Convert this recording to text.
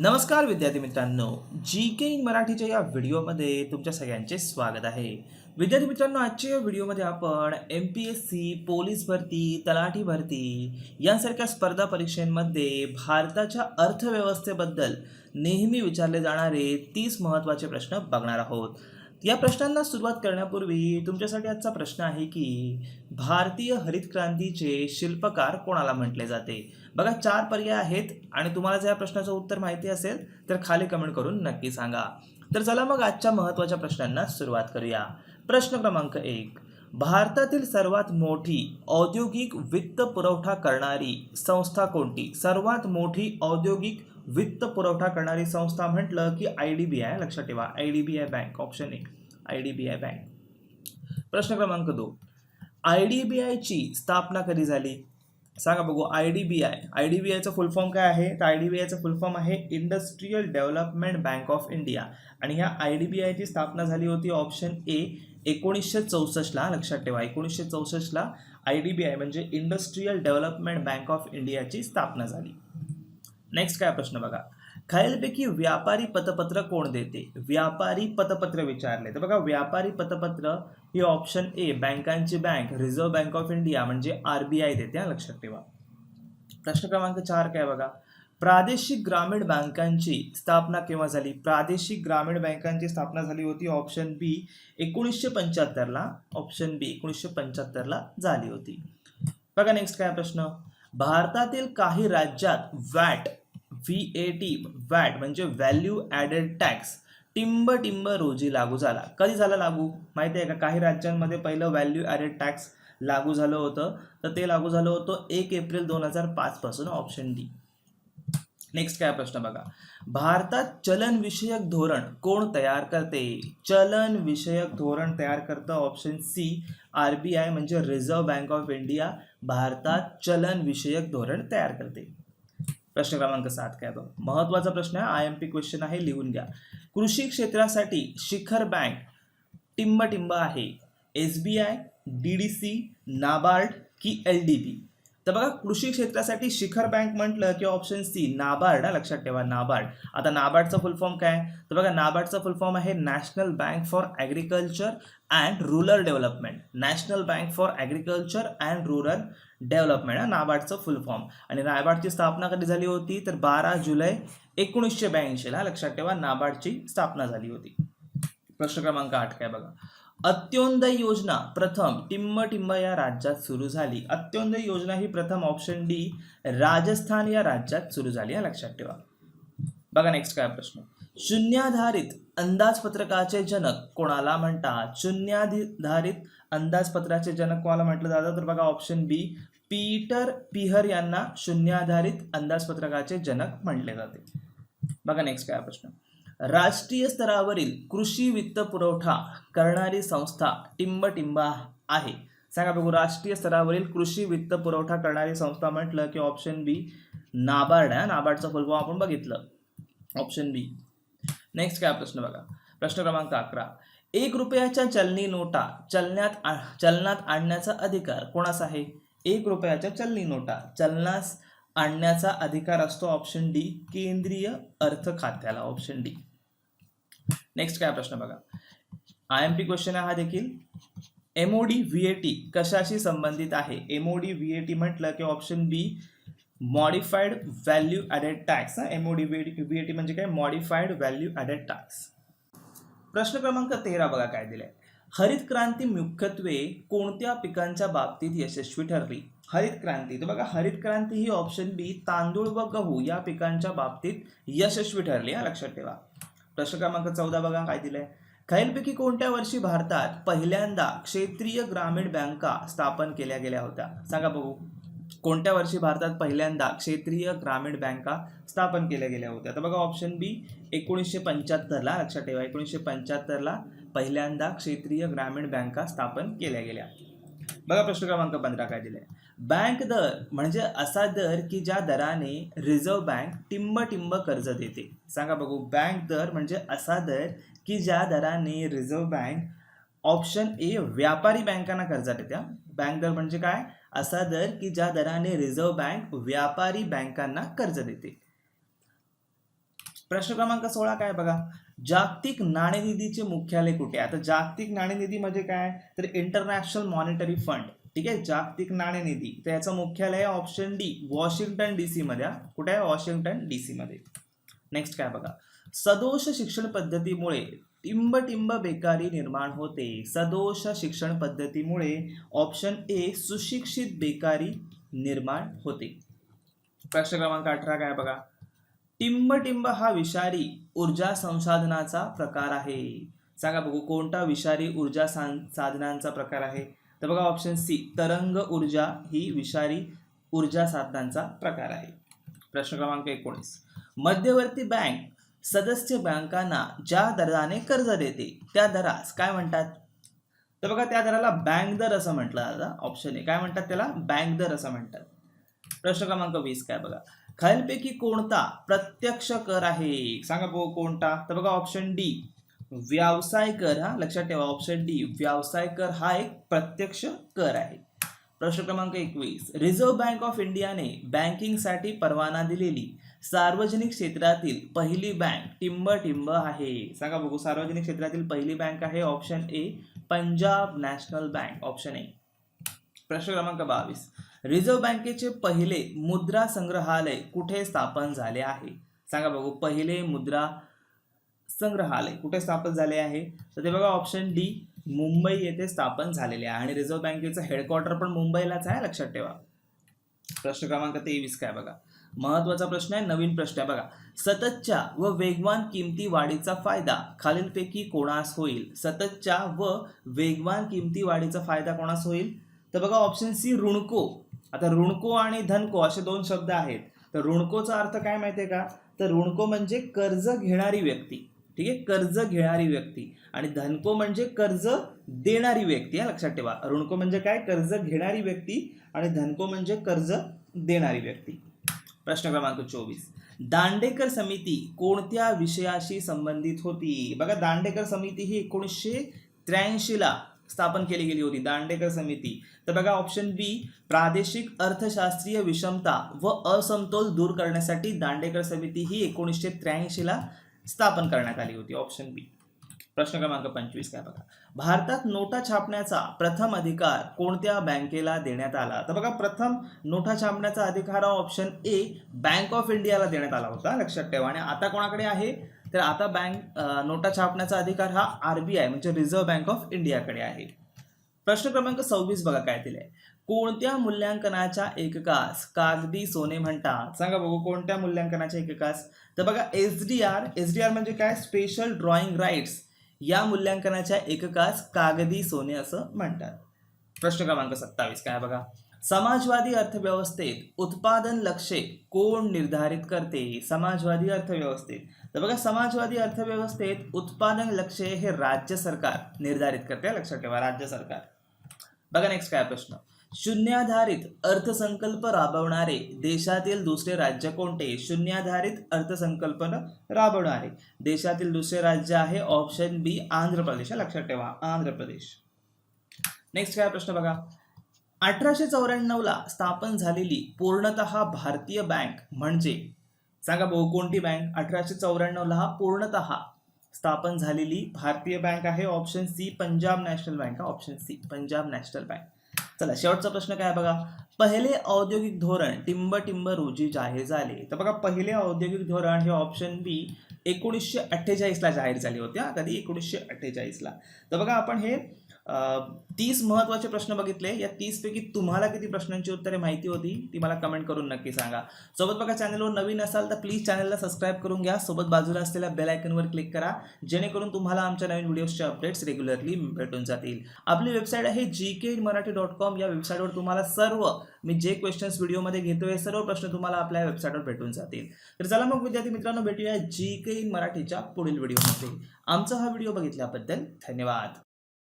नमस्कार विद्यार्थी मित्रांनो जी के इन मराठीच्या या व्हिडिओमध्ये तुमच्या सगळ्यांचे स्वागत आहे. विद्यार्थी मित्रांनो आजच्या या व्हिडिओमध्ये आपण M P S C police भरती तलाठी भरती यांसारख्या स्पर्धा परीक्षांमध्ये भारताच्या अर्थव्यवस्थेबद्दल नेहमी विचारले जाणारे तीस महत्त्वाचे प्रश्न बघणार आहोत. या प्रश्नांना सुरुवात करण्यापूर्वी तुमच्यासाठी आजचा प्रश्न आहे की भारतीय हरित क्रांतीचे शिल्पकार कोणाला म्हटले जाते? बघा चार पर्याय आहेत आणि तुम्हाला जर या प्रश्नाचं उत्तर माहिती असेल तर खाली कमेंट करून नक्की सांगा. तर चला मग आजच्या महत्त्वाच्या प्रश्नांना सुरुवात करूया. प्रश्न क्रमांक एक. भारतातील सर्वात मोठी औद्योगिक वित्त पुरवठा करणारी संस्था कोणती? सर्वात मोठी औद्योगिक वित्त पुरवठा करणारी संस्था म्हटलं की आय डी बी आय लक्षात ठेवा. I D B I bank option एक I D B I bank. प्रश्न क्रमांक दोन. आय डी बी आयची स्थापना कधी झाली? सांगा बघू I D B I I D B आयचा फुल फॉर्म काय आहे? तर आय डी बी आयचा फुल फॉर्म आहे industrial development bank of India आणि ह्या आय डी बी आयची स्थापना झाली होती ऑप्शन ए एकोणीसशे चौसष्टला लक्षात ठेवा एकोणीसशे चौसष्टला आय डी बी आय म्हणजे इंडस्ट्रीयल डेव्हलपमेंट बँक ऑफ इंडियाची स्थापना झाली. नेक्स्ट काय प्रश्न बघा. खालीलपैकी व्यापारी पतपत्र कोण देते? व्यापारी पतपत्र विचारले. तर बघा व्यापारी पतपत्र ही ऑप्शन ए बँकांची bank reserve bank of India म्हणजे आर बी आय देते हा लक्षात ठेवा. प्रश्न क्रमांक चार काय बघा? प्रादेशिक ग्रामीण बँकांची स्थापना केव्हा झाली? प्रादेशिक ग्रामीण बँकांची स्थापना झाली होती ऑप्शन बी एकोणीसशे पंच्याहत्तरला ऑप्शन बी एकोणीसशे पंच्याहत्तरला झाली होती. बघा नेक्स्ट काय प्रश्न? भारतातील काही राज्यात VAT V A T VAT म्हणजे व्हॅल्यू ॲडेड टॅक्स टिंब टिंब रोजी लागू झाला. कधी झाला लागू? माहिती आहे का? काही राज्यांमध्ये पहिलं व्हॅल्यू ॲडेड टॅक्स लागू झालं होतं. तर ते लागू झालं होतं एक एप्रिल दोन हजार पाचपासून ऑप्शन डी नेक्स्ट काय प्रश्न बघा. भारतात चलनविषयक धोरण कोण तयार करते? चलनविषयक धोरण तयार करतं option C R B I म्हणजे रिझर्व्ह बँक ऑफ इंडिया भारतात चलनविषयक धोरण तयार करते. प्रश्न क्रमांक सात काय बघ. महत्त्वाचा प्रश्न आहे आय एम पी क्वेश्चन आहे लिहून घ्या. कृषी क्षेत्रासाठी शिखर बँक टिंब टिंब आहे. S B I D D C NABARD की एल डी बी तर बघा कृषी क्षेत्रासाठी शिखर बँक म्हटलं की ऑप्शन सी नाबार्ड हा लक्षात ठेवा नाबार्ड. आता नाबार्डचा फुल फॉर्म काय? तर बघा नाबार्डचा फुल फॉर्म आहे national bank for agriculture and rural development national bank for agriculture and rural development हा नाबार्डचं फुल फॉर्म आणि नाबार्डची स्थापना कधी झाली होती? तर बारा जुलै एकोणीसशे ब्याऐंशीला लक्षात ठेवा नाबार्डची स्थापना झाली होती. प्रश्न क्रमांक आठ काय बघा? अत्योदय योजना प्रथम टिंब टिंब या राज्यात सुरू झाली. अत्योदय योजना ही प्रथम ऑप्शन डी राजस्थान या राज्यात सुरू झाली. या लक्षात ठेवा. बघा नेक्स्ट काय प्रश्न. शून्याधारित अंदाजपत्रकाचे जनक कोणाला म्हणतात? शून्याधारित अंदाजपत्राचे जनक कोणाला म्हटलं जातं? तर बघा ऑप्शन बी पीटर पिहर यांना शून्याधारित अंदाजपत्रकाचे जनक म्हटले जाते. बघा नेक्स्ट काय प्रश्न. राष्ट्रीय स्तरावरील कृषी वित्त पुरवठा करणारी संस्था टिंब आहे. सांगा बघू राष्ट्रीय स्तरावरील कृषी वित्त पुरवठा करणारी संस्था म्हटलं की ऑप्शन बी नाबार्ड. आहे नाबार्डचं फुल आपण बघितलं. ऑप्शन बी नेक्स्ट काय प्रश्न बघा. प्रश्न क्रमांक अकरा. एक रुपयाच्या चलनी नोटा चलनात आ- चलनात आणण्याचा अधिकार कोणाचा आहे? एक रुपयाच्या चलनी नोटा चलनास आणण्याचा अधिकार असतो ऑप्शन डी केंद्रीय अर्थ खात्याला. ऑप्शन डी नेक्स्ट काय प्रश्न बघा. आय एम पी क्वेश्चन आहे हा देखील एमओडी व्ही ए टी कशाशी संबंधित आहे? एमओडी व्ही ए टी म्हटलं की option B modified value added tax MOD V A T म्हणजे काय? मॉडिफाईड व्हॅल्यू ॲडेड टॅक्स प्रश्न क्रमांक तेरा बघा काय दिलाय. हरित क्रांती मुख्यत्वे कोणत्या पिकांच्या बाबतीत यशस्वी ठरली? हरित क्रांती. तर बघा हरित क्रांती ही ऑप्शन बी तांदूळ व गहू या पिकांच्या बाबतीत यशस्वी ठरली. हा लक्षात ठेवा. प्रश्न क्रमांक चौदा बघा काय दिलंय? खालीलपैकी कोणत्या वर्षी भारतात पहिल्यांदा क्षेत्रीय ग्रामीण बँका स्थापन केल्या गेल्या होत्या? सांगा बघू. कोणत्या वर्षी भारतात पहिल्यांदा क्षेत्रीय ग्रामीण बँका स्थापन केल्या गेल्या होत्या? तर बघा ऑप्शन बी एकोणीसशे पंच्याहत्तरला लक्षात ठेवा. एकोणीसशे पंच्याहत्तरला पहिल्यांदा क्षेत्रीय ग्रामीण बँका स्थापन केल्या गेल्या. बघा प्रश्न क्रमांक पंधरा काय दिलाय. बँक दर म्हणजे असा दर की ज्या दराने रिझर्व्ह बँक टिंब टिंब कर्ज देते. सांगा बघू बँक दर म्हणजे असा दर की ज्या दराने रिझर्व्ह बँक ऑप्शन ए व्यापारी बँकांना कर्ज देत्या बँक दर म्हणजे काय? असा दर की ज्या दराने रिझर्व्ह बँक व्यापारी बँकांना कर्ज देते. प्रश्न क्रमांक सोळा काय बघा? जागतिक नाणेनिधीचे मुख्यालय कुठे आहे? आता जागतिक नाणेनिधी म्हणजे काय? तर इंटरनॅशनल मॉनिटरी फंड ठीक आहे? जागतिक नाणेनिधी. तर याचं मुख्यालय आहे ऑप्शन डी वॉशिंग्टन डीसी मध्ये कुठे आहे? वॉशिंग्टन डीसी मध्ये. नेक्स्ट काय बघा? सदोष शिक्षण पद्धतीमुळे टिंब बेकारी निर्माण होते. सदोष शिक्षण पद्धतीमुळे ऑप्शन ए सुशिक्षित बेकारी निर्माण होते. प्रश्न क्रमांक अठरा काय बघा? टिंब टिंब हा विषारी ऊर्जा संसाधनाचा प्रकार आहे. सांगा बघू कोणता विषारी ऊर्जा साधनांचा प्रकार आहे? तर बघा ऑप्शन सी तरंग ऊर्जा ही विषारी ऊर्जा साधनांचा प्रकार आहे. प्रश्न क्रमांक एकोणीस. मध्यवर्ती बँक सदस्य बँकांना ज्या दराने कर्ज देते त्या दरास काय म्हणतात? तर बघा त्या दराला बँक दर असं म्हटलं जातं. ऑप्शन ए काय म्हणतात त्याला? बँक दर असं म्हणतात. प्रश्न क्रमांक वीस काय बघा? खालीलपैकी कोणता प्रत्यक्ष कर आहे? सांगा भाऊ कोणता? तर बघा ऑप्शन डी व्यवसाय कर हा लक्षात ठेवा ऑप्शन डी व्यवसाय कर हा एक प्रत्यक्ष कर आहे. प्रश्न क्रमांक एकवीस. रिझर्व्ह बँक ऑफ इंडियाने बँकिंगसाठी परवाना दिलेली सार्वजनिक क्षेत्रातील पहिली बँक टिंब टिंब आहे. सांगा बघू सार्वजनिक क्षेत्रातील पहिली बँक आहे option A Punjab national bank option A प्रश्न क्रमांक बावीस. रिझर्व्ह बँकेचे पहिले मुद्रा संग्रहालय कुठे स्थापन झाले आहे? सांगा बघू पहिले मुद्रा संग्रहालय कुठे स्थापन झाले आहे? तर ते बघा ऑप्शन डी मुंबई येथे स्थापन झालेले आहे. आणि रिझर्व्ह बँकेचं हेडक्वार्टर पण मुंबईलाच आहे लक्षात ठेवा. प्रश्न क्रमांक तेवीस काय बघा? महत्त्वाचा प्रश्न आहे नवीन प्रश्न आहे. बघा सततच्या व वेगवान किमती वाढीचा फायदा खालीलपैकी कोणास होईल? सततच्या व वेगवान किमती वाढीचा फायदा कोणास होईल? तर बघा ऑप्शन सी ऋणको. आता ऋणको आणि धनको असे दोन शब्द आहेत. तर ऋणकोचा अर्थ काय माहिती आहे का? तर ऋणको म्हणजे कर्ज घेणारी व्यक्ती. ठीक? आहे कर्ज घेणारी व्यक्ती. आणि धनको म्हणजे कर्ज देणारी व्यक्ती. हा लक्षात ठेवा. ऋणको म्हणजे काय? कर्ज घेणारी व्यक्ती आणि धनको म्हणजे कर्ज देणारी व्यक्ती. प्रश्न क्रमांक चोवीस. दांडेकर समिती कोणत्या विषयाशी संबंधित होती? बघा दांडेकर समिती ही एकोणीसशे त्र्याऐंशीला स्थापन केली गेली होती दांडेकर समिती. तर बघा ऑप्शन बी प्रादेशिक अर्थशास्त्रीय विषमता व असमतोल दूर करण्यासाठी दांडेकर समिती ही एकोणीसशे त्र्याऐंशीला स्थापन करण्यात आली होती. ऑप्शन बी प्रश्न क्रमांक पंचवीस काय बघा. भारतात नोटा छापण्याचा प्रथम अधिकार कोणत्या बँकेला देण्यात आला? तर बघा प्रथम नोटा छापण्याचा अधिकार हा ऑप्शन ए बँक ऑफ इंडियाला देण्यात आला होता. लक्षात ठेवा. आणि आता कोणाकडे आहे? तर आता बँक नोटा छापण्याचा अधिकार हा आरबीआय म्हणजे रिझर्व्ह बँक ऑफ इंडियाकडे आहे. प्रश्न क्रमांक सव्वीस बघा काय दिले कोणत्या मूल्यांकनाच्या एककास कागदी सोने म्हणतात? सांगा बघू कोणत्या मूल्यांकनाच्या एककास? तर बघा S D R S D R म्हणजे काय? स्पेशल ड्रॉइंग राईट्स या मूल्यांकनाच्या एककास कागदी सोने असं म्हणतात. प्रश्न क्रमांक सत्तावीस काय बघा? समाजवादी अर्थव्यवस्थेत उत्पादन लक्ष्ये कोण निर्धारित करते? समाजवादी अर्थव्यवस्थेत. तर बघा समाजवादी अर्थव्यवस्थेत उत्पादन लक्ष्य हे राज्य सरकार निर्धारित करते. लक्षात ठेवा राज्य सरकार. बघा नेक्स्ट काय प्रश्न. शून्याधारित अर्थसंकल्प राबवणारे देशातील दुसरे राज्य कोणते? शून्याधारित अर्थसंकल्प राबवणारे. देशातील दुसरे राज्य आहे ऑप्शन बी आंध्र प्रदेश. लक्षात ठेवा आंध्र प्रदेश. नेक्स्ट काय प्रश्न बघा. अठराशे चौऱ्याण्णवला स्थापन झालेली पूर्णतः भारतीय बँक म्हणजे सांगा भाऊ कोणती बँक? अठराशे चौऱ्याण्णवला हा पूर्णतः स्थापन झालेली भारतीय बँक आहे option C Punjab national bank option C Punjab national bank. चला शेवटचा प्रश्न काय बघा? पहिले औद्योगिक धोरण टिंब टिंब रोजी जाहीर झाले तर बघा पहिले औद्योगिक धोरण हे ऑप्शन बी एकोणीसशे अठ्ठेचाळीसला जाहीर झाले होते हा कधी? एकोणीसशे अठ्ठेचाळीसला. तर बघा आपण हे तीस महत्त्वाचे प्रश्न बघितले. या तीसपैकी तुम्हाला किती प्रश्नांची उत्तरे माहिती होती ती मला कमेंट करून नक्की सांगा. सोबत बघा चॅनलवर नवीन असाल तर प्लीज चॅनलला सबस्क्राईब करून घ्या. सोबत बाजूला असलेल्या बेल आयकनवर क्लिक करा जेणेकरून तुम्हाला आमच्या नवीन व्हिडिओजचे अपडेट्स रेग्युलरली भेटून जातील. आपली वेबसाईट आहे G K Marathi dot com या वेबसाईटवर तुम्हाला सर्व मी जे क्वेश्चन्स व्हिडिओमध्ये घेतोय सर्व प्रश्न तुम्हाला आपल्या वेबसाईटवर भेटून जातील. तर चला मग विद्यार्थी मित्रांनो भेटूया जी के इन मराठीच्या पुढील व्हिडिओमध्ये आमचा हा व्हिडिओ बघितल्याबद्दल धन्यवाद.